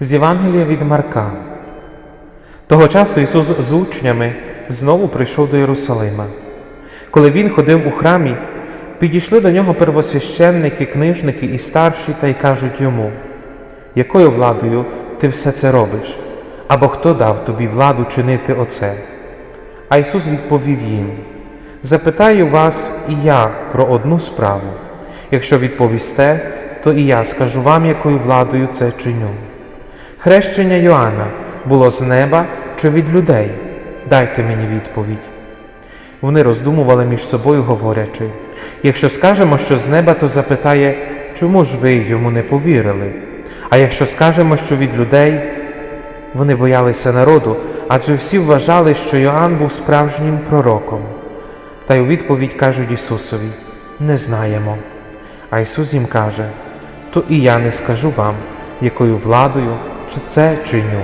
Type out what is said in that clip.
З Євангелія від Марка. Того часу Ісус з учнями знову прийшов до Єрусалима. Коли він ходив у храмі, підійшли до нього первосвященники, книжники і старші та й кажуть йому, якою владою ти все це робиш? Або хто дав тобі владу чинити оце? А Ісус відповів їм: Запитаю вас і я про одну справу. Якщо відповісте, то і я скажу вам, якою владою це чиню. Хрещення Йоанна було з неба чи від людей? Дайте мені відповідь. Вони роздумували між собою, говорячи: якщо скажемо, що з неба, то запитає, чому ж ви йому не повірили? А якщо скажемо, що від людей, вони боялися народу, адже всі вважали, що Йоанн був справжнім пророком. Та й у відповідь кажуть Ісусові: Не знаємо. А Ісус їм каже: То і я не скажу вам, якою владою чи це чиню.